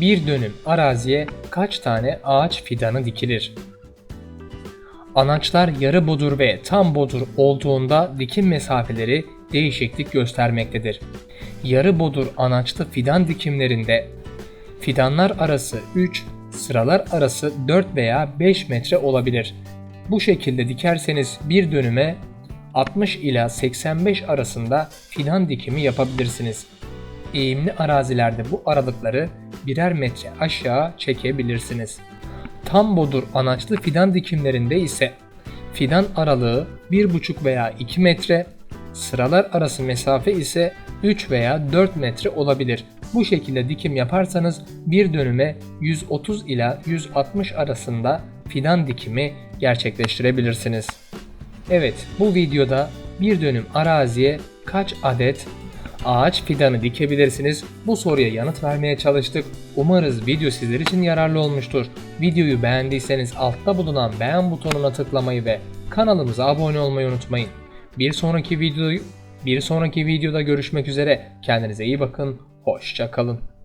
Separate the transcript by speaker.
Speaker 1: bir dönüm araziye kaç tane ağaç fidanı dikilir? Anaçlar yarı bodur ve tam bodur olduğunda dikim mesafeleri değişiklik göstermektedir. Yarı bodur anaçlı fidan dikimlerinde fidanlar arası 3, sıralar arası 4 veya 5 metre olabilir. Bu şekilde dikerseniz bir dönüme 60 ila 85 arasında fidan dikimi yapabilirsiniz. Eğimli arazilerde bu aralıkları birer metre aşağı çekebilirsiniz. Tam bodur anaçlı fidan dikimlerinde ise fidan aralığı 1,5 veya 2 metre, sıralar arası mesafe ise 3 veya 4 metre olabilir. Bu şekilde dikim yaparsanız bir dönüme 130 ila 160 arasında fidan dikimi gerçekleştirebilirsiniz. Evet, bu videoda bir dönüm araziye kaç adet ağaç fidanı dikebilirsiniz? Bu soruya yanıt vermeye çalıştık. Umarız video sizler için yararlı olmuştur. Videoyu beğendiyseniz altta bulunan beğen butonuna tıklamayı ve kanalımıza abone olmayı unutmayın. Bir sonraki videoyu bir sonraki videoda görüşmek üzere. Kendinize iyi bakın. Hoşça kalın.